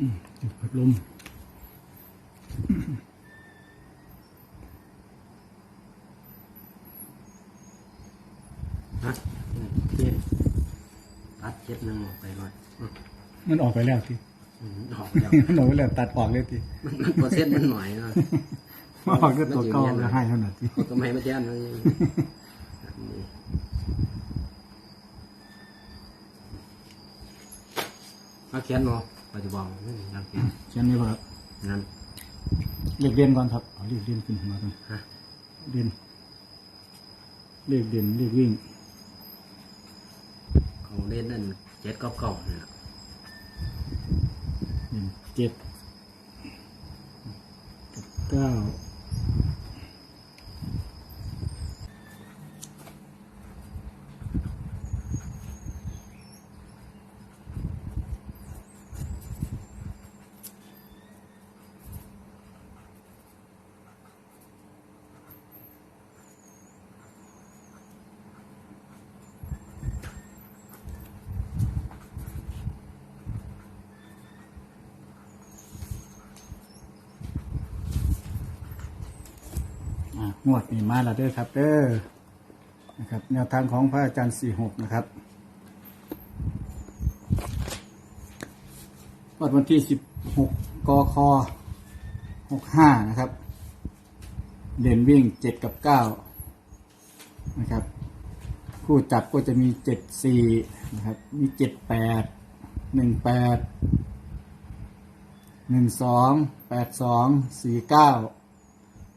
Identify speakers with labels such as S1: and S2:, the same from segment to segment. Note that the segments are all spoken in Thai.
S1: อืมพัดลม
S2: ฮะเจ็ดตัดเจ็ดหนึ่งออกไปก่อนอืม
S1: มันออกไปแล้วที
S2: อืมออกแล้ว
S1: มันออกไปแล้วตัดออกเลยที
S2: มันเปอร์เซ็นต์มันหน่อยเนาะ
S1: มันออกด้วยตัวเก่าแล้วให้เท่านั้นที
S2: ก็ไม่มาแจ้งเลยแบบนี้มาเขียนเนาะ ปัจจุบันนี่ยังเขียน
S1: เช่นนี้ว่าครับ
S2: นั่น
S1: เรียกเรียนก่อนครับเอาเรียกเรียนขึ้นมาก่อน
S2: ฮะ
S1: เรียนเรียกเรียนเรียกวิ่ง
S2: ของเล่นนั่นเจ็ดกับเก่าเนี่ย
S1: หนึ่งเจ็ดเก้า งวดนี้มาแล้วเด้อครับเด้อนะครับแนวทางของพระอาจารย์สี่หกนะครับวันวันที่สิบหกกคหกห้านะครับเด่นวิ่งเจ็ดกับเก้านะครับผู้จับก็จะมีเจ็ดสี่นะครับ มีเจ็ดแปดหนึ่งแปดหนึ่งสองแปดสองสี่เก้า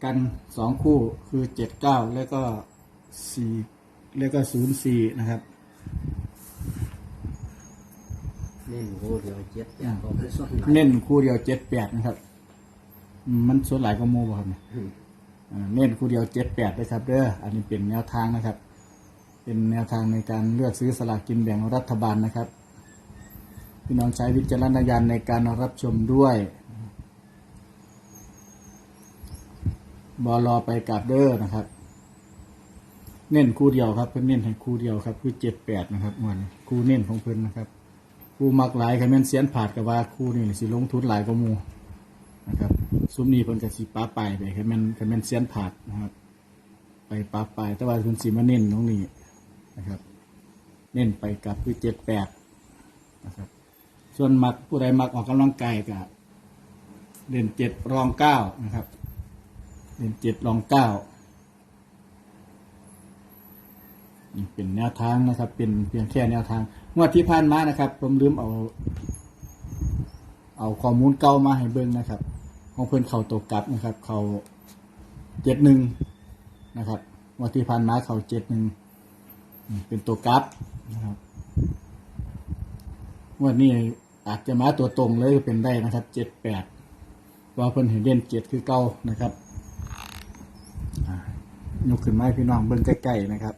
S1: กันสองคู่คือเจ็ดเก้าแล้วก็สี่แล้วก็ศูนย์สี่นะครับ
S2: เล่นโคเดียวเจ็ดแปดก็ไม่ส่วนไหน
S1: เน้นคู่เดียวเจ็ดแปดนะครับอืมมันส่วนหลายก็โมบ่ครับเนี่ย
S2: อืม
S1: อ่าเน้นคู่เดียวเจ็ดแปดเลยครับเด้ออันนี้เป็นแนวทางนะครับ เป็นแนวทางในการเลือกซื้อสลากกินแบ่งรัฐบาลนะครับ พี่น้องใช้วิจารณญาณในการรับชมด้วย บอรอไปกลับเด้อนะครับ เน้นคู่เดียวครับเพิ่นเน้นให้คู่เดียวครับ คือเจ็ดแปดนะครับวันคู่เน้นของเพิ่นนะครับ คู่มักหลายคันแม่นเสียนผาดกับว่าคู่นี่สิลงทุนหลายกว่ามูนะครับซุ้มนี้เพิ่นก็สิป้าไปไปคันแม่นคันแม่นเสียนผาดนะครับ ไปป้าไปแต่ว่าเพิ่นสิมาเน้นตรงนี้นะครับ เน้นไปกับคือเจ็ดแปดนะครับ ส่วนมักผู้ใดมักออกกำลังกายก็เด่นเจ็ดรองเก้านะครับ เด่นเจ็ดรองเก้านี่เป็นแนวทางนะครับ เป็นเพียงแค่แนวทางงวดที่ผ่านมานะครับ ผมลืมเอา เอาข้อมูลเก่ามาให้เบิ่งนะครับ ของเพื่อนเขาตกกลับนะครับ เขาเจ็ดหนึ่งนะครับงวดที่ผ่านมาเขาเจ็ดหนึ่งเป็นตัวกลับนะครับงวันนี้อาจจะมาตัวตรงเลยเป็นได้นะครับเจ็ดแปดว่าเพิ่นเห็นเด่นเจ็ดคือเก้านะครับ ยกขึ้นมาให้พี่น้องเบิ่งใกล้ๆนะครับ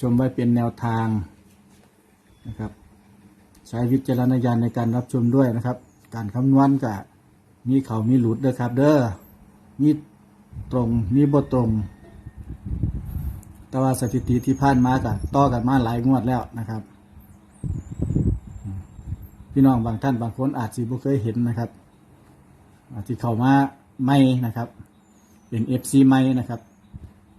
S1: ชมไว้เป็นแนวทางนะครับ ใช้วิจารณญาณในการรับชมด้วยนะครับ การคำนวณก็มีเขามีหลุดเด้อครับ เด้อมีตรงมีบ่ตรงแต่ว่าสถิติที่ผ่านมาก็ต่อกันมาหลายงวดแล้วนะครับ พี่น้องบางท่านบางคนอาจสิบ่เคยเห็นนะครับอาจจะเข้ามาไม่นะครับ เป็น FC ไม่นะครับ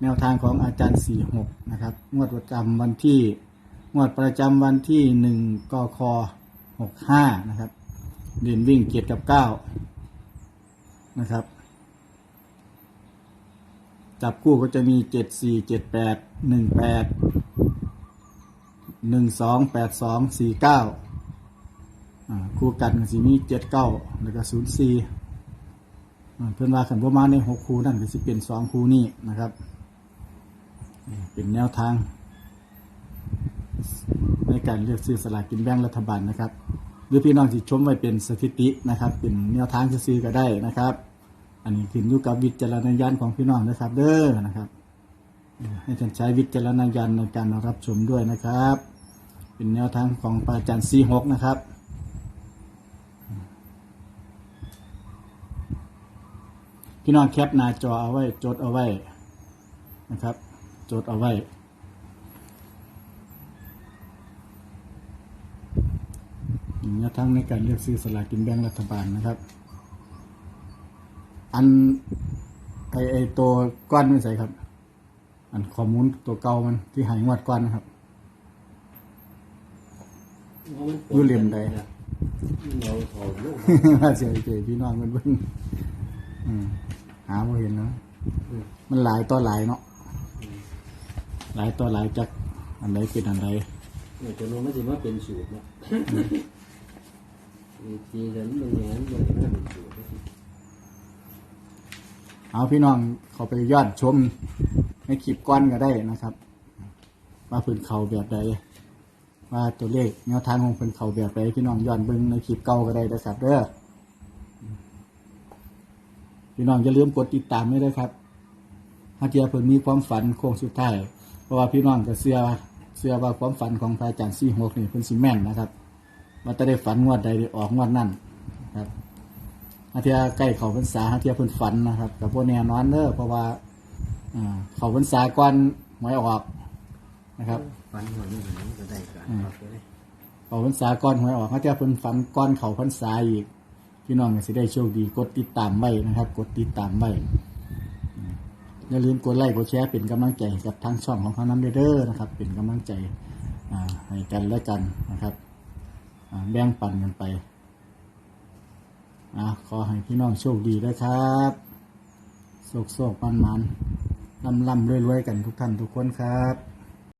S1: แนวทางของอาจารย์ 46 นะครับ งวดประจำวันที่ งวดประจำวันที่ 1กค65 นะครับ เด่นวิ่งเกียรกับ 9 นะครับ จับคู่ก็จะมี 74 78 18 12 82 49อ่าคู่กันก็สิมีเจ็ดเก้าแล้วก็ศูนย์สี่ เพื่อนว่าขันประมาในหกคูนั่นก็สิเป็นสองคูนี้นะครับ เป็นแนวทาง ในการเลือกซื้อสลากกินแบ่งรัฐบาลนะครับ หรือพี่น้องที่ชมไว้เป็นสถิตินะครับ เป็นแนวทางซื้อก็ได้นะครับ อันนี้ขึ้นอยู่กับวิจารณญาณของพี่น้องนะครับ เด้อนะครับให้ท่านใช้วิจารณญาณในการรับชมด้วยนะครับ เป็นแนวทางของปาอาจารย์ซีหกนะครับ พี่น้องแคปหน้าจอเอาไว้ จดเอาไว้นะครับ จดเอาไว้นแนวทางในการเลือกซื้อสลากกินแบ่งรัฐบาลนะครับ อันไอไอตัวก้อนไม่ใส่ครับ อันข้อมูลตัวเก่ามันที่ใหายงวดก้อนนะครับอยู่เหลี่ยมใด
S2: เราถอดลูก
S1: ว่าเสียใจพี่น้องมันเบิ่งอืม หาบ่เห็นเนาะมันหลายต่อหลายเนาะหลายต่อหลายจักอันใดเป็นอันใด
S2: เนี่ยจะรู้ไม่ใช่ว่าเป็นสูตรเนาะทีนั้นมันอย่างนั้นมันไม่เป็นสูตร
S1: เอาพี่น้องเขาไปยอดชมในคลิปก้อนก็ได้นะครับ ว่าเพิ่นเขาแบบใดว่าตัวเลขแนวทางของเพิ่นเขาแบบใดพี่น้องย้อนเบิ่งในคลิปเก่าก็ได้นะครับเด้อ พี่น้องอย่าลืมกดติดตามไว้ด้วยครับถ้าเทียเพิ่นมีความฝันโค้งสุดท้ายเพราะว่าพี่น้องก็เชื่อเชื่อว่าความฝันของพระอาจารย์ซี่หกนี่เพิ่นสิแม่นนะครับว่าจะได้ฝันงวดใดได้ออกงวดนั่นครับถ้าเทียใกล้เขาพรรษาถ้าเทียเพิ่นฝันนะครับกับพวกแน่นอนเด้อเพราะว่าอ่าเขาพรรษาก่อนหวยออกนะครับ
S2: ฟันหัวนี่เหมือนก็ได้กันครับเลย
S1: เขาพรรษาก่อนหวยออกเขาจะเพิ่นฝันก่อนเขาพรรษาอีก พี่น้องก็สิได้โชคดีกดติดตามไว้นะครับ กดติดตามไว้อย่าลืมกดไลค์กดแชร์เป็นกำลังใจกับทางช่องของเขานั้นเด้อนะครับ เป็นกำลังใจให้กันและกันนะครับแบ่งปันกันไปอขอให้พี่น้องโชคดีด้วยครับโชคโชคมันมันลำลำรวยๆกันทุกท่านทุกคนครับ